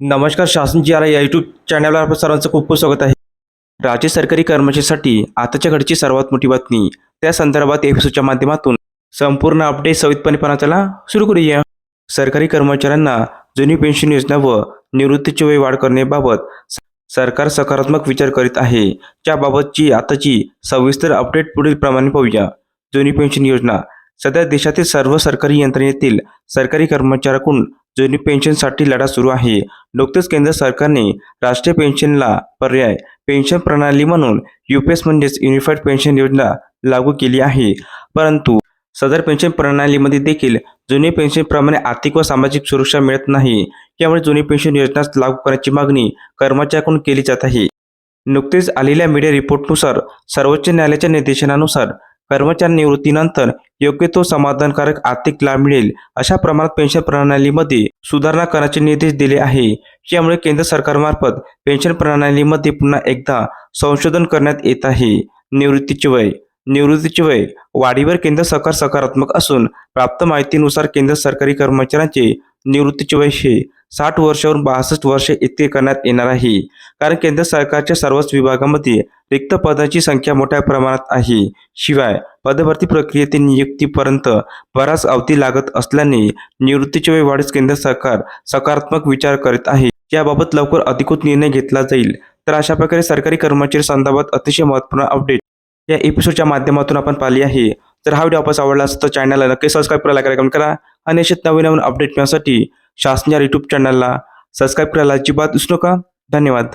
नमस्कार शासन जी आर या यूट्यूब चॅनलवर आपलं सर्वांचं खूप खूप स्वागत आहे. राज्य सरकारी कर्मचाऱ्यांसाठी आताच्या घडची सर्वात मोठी बातमी. त्या संदर्भात एपिसोडच्या माध्यमातून संपूर्ण अपडेट सवितपणे पाहण्याला सुरू करूया. सरकारी कर्मचाऱ्यांना जुनी पेन्शन योजना व निवृत्तीची वय वाढ करण्याबाबत सरकार सकारात्मक विचार करीत आहे. त्याबाबतची आताची सविस्तर अपडेट पुढील प्रमाणे पाहूया. जुनी पेन्शन योजना. सध्या देशातील सर्व सरकारी यंत्रणेतील सरकारी कर्मचाऱ्यांकडून जुनी पेन्शनसाठी लढा सुरू आहे. नुकतेच केंद्र सरकारने राष्ट्रीय पेन्शनला पर्याय पेन्शन प्रणाली म्हणून युपीएस म्हणजेच युनिफाईड पेन्शन योजना लागू केली आहे. परंतु सदर पेन्शन प्रणालीमध्ये देखील जुनी पेन्शनप्रमाणे आर्थिक व सामाजिक सुरक्षा मिळत नाही. त्यामुळे जुनी पेन्शन योजना लागू करण्याची मागणी कर्मचाऱ्यांकडून केली जात आहे. नुकतेच आलेल्या मीडिया रिपोर्टनुसार सर्वोच्च न्यायालयाच्या निर्देशनानुसार कर्मचारी निवृत्तीनंतर योग्य तो समाधानकारक आर्थिक लाभ मिळेल अशा प्रमाणात पेन्शन प्रणालीमध्ये सुधारणा करण्याचे निर्देश दिले आहे. यामुळे केंद्र सरकारमार्फत पेन्शन प्रणालीमध्ये पुन्हा एकदा संशोधन करण्यात येत आहे. निवृत्तीचे वय. निवृत्तीचे वय वाढीवर केंद्र सरकार सकारात्मक असून प्राप्त माहितीनुसार केंद्र सरकारी कर्मचाऱ्यांचे निवृत्तीचे वय हे साठ वर्षावरून बासष्ट वर्षे इतके करण्यात येणार आहे. कारण केंद्र सरकारच्या सर्वच विभागामध्ये रिक्त पदांची संख्या मोठ्या प्रमाणात आहे. शिवाय पदभरती प्रक्रियेतील नियुक्तीपर्यंत बराच अवधी लागत असल्याने निवृत्तीचे वय वाढीस केंद्र सरकार सकारात्मक विचार करीत आहे. याबाबत लवकर अधिकृत निर्णय घेतला जाईल. तर अशा प्रकारे सरकारी कर्मचारी संदर्भात अतिशय महत्त्वपूर्ण अपडेट या एपिसोडच्या माध्यमातून आपण पाहिली आहे. जर हा व्हिडिओ आपल्याला आवडला असेल तर चॅनलला नक्की सबस्क्राईब करायला करा कमेंट करा. आणि असेच नवीन नवीन अपडेट मिळण्यासाठी शासनाच्या यूट्यूब चॅनलला सबस्क्राईब करायला अजिबात विसरू नका. धन्यवाद.